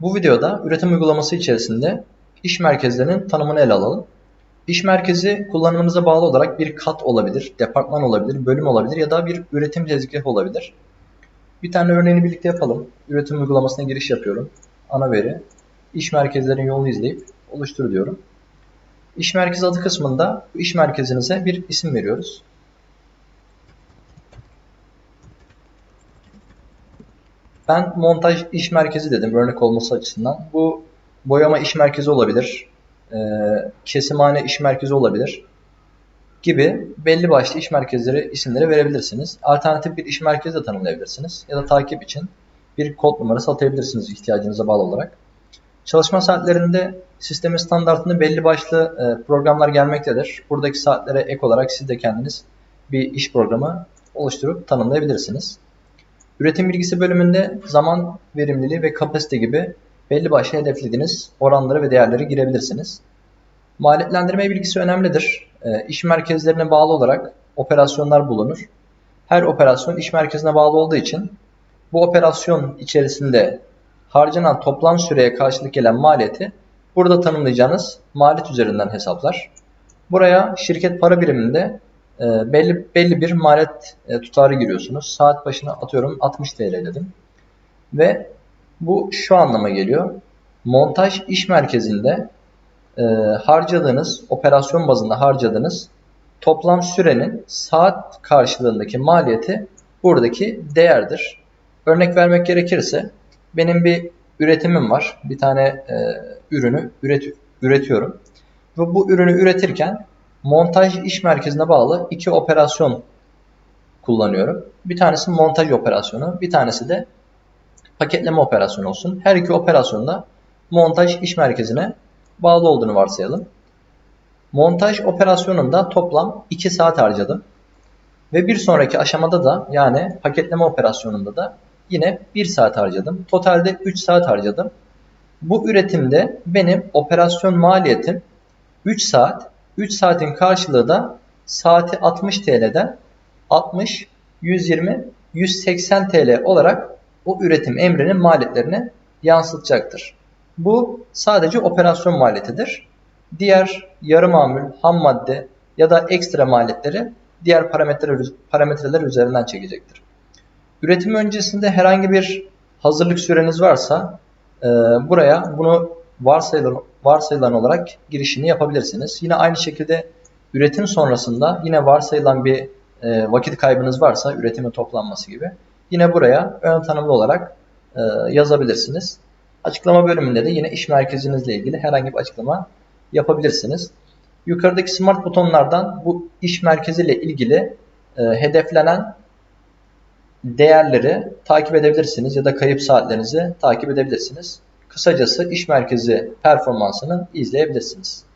Bu videoda üretim uygulaması içerisinde iş merkezlerinin tanımını ele alalım. İş merkezi kullanımınıza bağlı olarak bir kat olabilir, departman olabilir, bölüm olabilir ya da bir üretim tezgahı olabilir. Bir tane örneğini birlikte yapalım. Üretim uygulamasına giriş yapıyorum. Ana veri, iş merkezlerinin yolunu izleyip oluştur diyorum. İş merkezi adı kısmında iş merkezinize bir isim veriyoruz. Ben montaj iş merkezi dedim örnek olması açısından. Bu boyama iş merkezi olabilir, e, kesimhane iş merkezi olabilir gibi belli başlı iş merkezleri isimleri verebilirsiniz. Alternatif bir iş merkezi de tanımlayabilirsiniz ya da takip için bir kod numarası atayabilirsiniz ihtiyacınıza bağlı olarak. Çalışma saatlerinde sistemin standartında belli başlı e, programlar gelmektedir. Buradaki saatlere ek olarak siz de kendiniz bir iş programı oluşturup tanımlayabilirsiniz. Üretim bilgisi bölümünde zaman verimliliği ve kapasite gibi belli başlı hedeflediğiniz oranları ve değerleri girebilirsiniz. Maliyetlendirme bilgisi önemlidir. E, iş merkezlerine bağlı olarak operasyonlar bulunur. Her operasyon iş merkezine bağlı olduğu için bu operasyon içerisinde harcanan toplam süreye karşılık gelen maliyeti burada tanımlayacağınız maliyet üzerinden hesaplar. Buraya şirket para biriminde e, belli belli bir maliyet e, tutarı giriyorsunuz. Saat başına atıyorum 60 TL dedim. Ve bu şu anlama geliyor. Montaj iş merkezinde e, harcadığınız, operasyon bazında harcadığınız toplam sürenin saat karşılığındaki maliyeti buradaki değerdir. Örnek vermek gerekirse benim bir üretimim var. Bir tane e, ürünü üret, üretiyorum. Ve bu ürünü üretirken montaj iş merkezine bağlı iki operasyon kullanıyorum. Bir tanesi montaj operasyonu, bir tanesi de paketleme operasyonu olsun. Her iki operasyonda montaj iş merkezine bağlı olduğunu varsayalım. Montaj operasyonunda toplam 2 saat harcadım. Ve bir sonraki aşamada da yani paketleme operasyonunda da yine 1 saat harcadım. Totalde 3 saat harcadım. Bu üretimde benim operasyon maliyetim 3 saat. 3 saatin karşılığı da saati 60 TL'den 60, 120, 180 TL olarak o üretim emrinin maliyetlerini yansıtacaktır. Bu sadece operasyon maliyetidir. Diğer yarı mamul, ham madde ya da ekstra maliyetleri diğer parametreler, parametreler üzerinden çekecektir. Üretim öncesinde herhangi bir hazırlık süreniz varsa e, buraya bunu varsayılan, varsayılan olarak girişini yapabilirsiniz. Yine aynı şekilde üretim sonrasında yine varsayılan bir e, vakit kaybınız varsa üretimin toplanması gibi yine buraya ön tanımlı olarak e, yazabilirsiniz. Açıklama bölümünde de yine iş merkezinizle ilgili herhangi bir açıklama yapabilirsiniz. Yukarıdaki smart butonlardan bu iş merkeziyle ilgili e, hedeflenen değerleri takip edebilirsiniz ya da kayıp saatlerinizi takip edebilirsiniz. Kısacası iş merkezi performansını izleyebilirsiniz.